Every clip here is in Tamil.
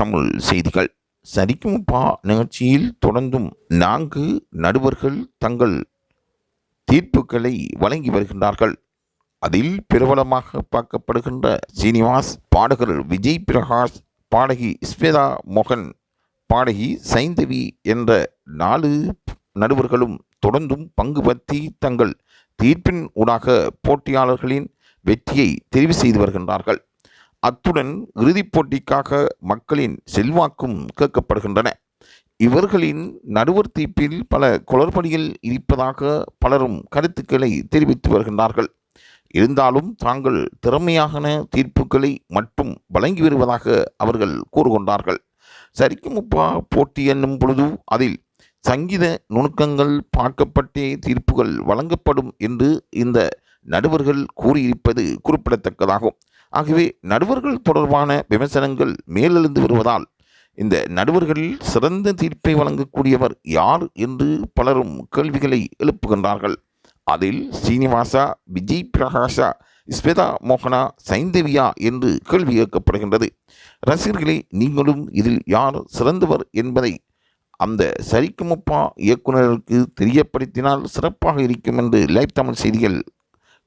தமிழ் செய்திகள். சரிக்குமுப்பா நிகழ்ச்சியில் தொடர்ந்தும் நான்கு நடுவர்கள் தங்கள் தீர்ப்புகளை வழங்கி வருகின்றார்கள். அதில் பிரபலமாக பார்க்கப்படுகின்ற சீனிவாஸ் பாடகர் விஜய் பிரகாஷ் பாடகி ஸ்வேதா மோகன் பாடகி சைந்தவி என்ற நாலு நடுவர்களும் தொடர்ந்தும் பங்கு பற்றி தங்கள் தீர்ப்பின் ஊடாக போட்டியாளர்களின் வெற்றியை தெரிவு செய்து வருகின்றார்கள். அத்துடன் இறுதிப் போட்டிக்காக மக்களின் செல்வாக்கும் கேட்கப்படுகின்றன. இவர்களின் நடுவர் தீர்ப்பில் பல குளறுபடிகள் இருப்பதாக பலரும் கருத்துக்களை தெரிவித்து வருகின்றார்கள். இருந்தாலும் தாங்கள் திறமையான தீர்ப்புகளை மட்டும் வழங்கி வருவதாக அவர்கள் கூறுகின்றார்கள். சரிக்குமுப்பா போட்டி என்னும் பொழுது அதில் சங்கீத நுணுக்கங்கள் பார்க்கப்பட்டே தீர்ப்புகள் வழங்கப்படும் என்று இந்த நடுவர்கள் கூறியிருப்பது குறிப்பிடத்தக்கதாகும். ஆகவே நடுவர்கள் தொடர்பான விமர்சனங்கள் மேலெழுந்து வருவதால் இந்த நடுவர்களில் சிறந்த தீர்ப்பை வழங்கக்கூடியவர் யார் என்று பலரும் கேள்விகளை எழுப்புகின்றார்கள். அதில் சீனிவாசா விஜய் பிரகாஷா ஸ்வேதா மோகனா சைந்தவியா என்று கேள்வி கேட்கப்படுகின்றது ரசிகர்களே நீங்களும் இதில் யார் சிறந்தவர் என்பதை அந்த சரிக்குமப்பா இயக்குநருக்கு தெரியப்படுத்தினால் சிறப்பாக இருக்கும் என்று லைவ் தமிழ் செய்திகள்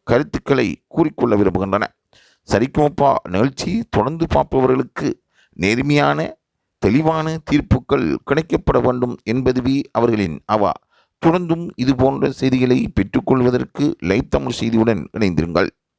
கருத்துக்களை கூறிக்கொள்ள விரும்புகின்றன. சரிக்குமப்பா நிகழ்ச்சி தொடர்ந்து பார்ப்பவர்களுக்கு நேர்மையான தெளிவான தீர்ப்புகள் கிடைக்கப்பட வேண்டும் என்பதுவே அவர்களின் அவா. தொடர்ந்தும் இதுபோன்ற செய்திகளை பெற்றுக்கொள்வதற்கு லைவ் தமிழ் செய்தியுடன் இணைந்திருங்கள்.